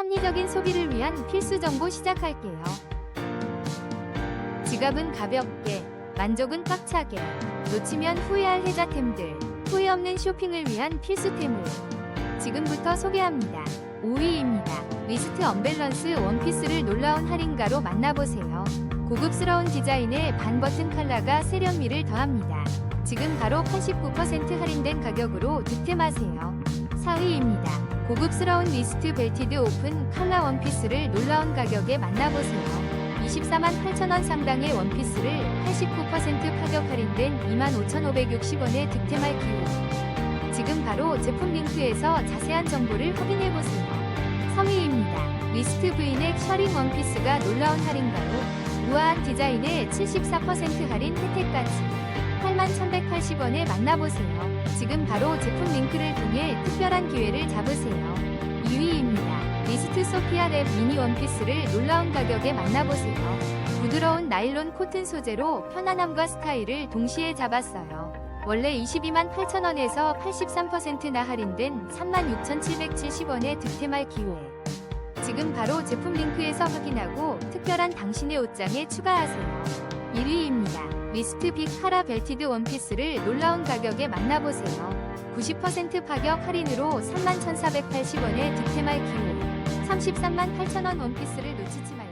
합리적인 소비를 위한 필수 정보 시작할게요. 지갑은 가볍게, 만족은 꽉차게, 놓치면 후회할 혜자템들, 후회 없는 쇼핑을 위한 필수템을 지금부터 소개합니다. 5위입니다. 리스트 언밸런스 원피스를 놀라운 할인가로 만나보세요. 고급스러운 디자인에 반버튼 컬러가 세련미를 더합니다. 지금 바로 89% 할인된 가격으로 득템하세요. 4위입니다. 고급스러운 리스트 벨티드 오픈 컬러 원피스를 놀라운 가격에 만나보세요. 24만 8천원 상당의 원피스를 89% 파격 할인된 25,560원에 득템할 기회. 지금 바로 제품 링크에서 자세한 정보를 확인해보세요. 3위입니다. 리스트 브이넥 셔링 원피스가 놀라운 할인가로 우아한 디자인에 74% 할인 혜택까지 81,180원에 만나보세요. 지금 바로 제품 링크를 통해 특별한 기회를 잡으세요. 2위입니다. 리스트 소피아 랩 미니 원피스를 놀라운 가격에 만나보세요. 부드러운 나일론 코튼 소재로 편안함과 스타일을 동시에 잡았어요. 원래 22만 8천원에서 83%나 할인된 36,770원에 득템할 기회. 지금 바로 제품 링크에서 확인하고 특별한 당신의 옷장에 추가하세요. 1위입니다. 리스트 빅 카라 벨티드 원피스를 놀라운 가격에 만나보세요. 90% 파격 할인으로 31,480원에 득템할 기회. 33만 8천원 원피스를 놓치지 마.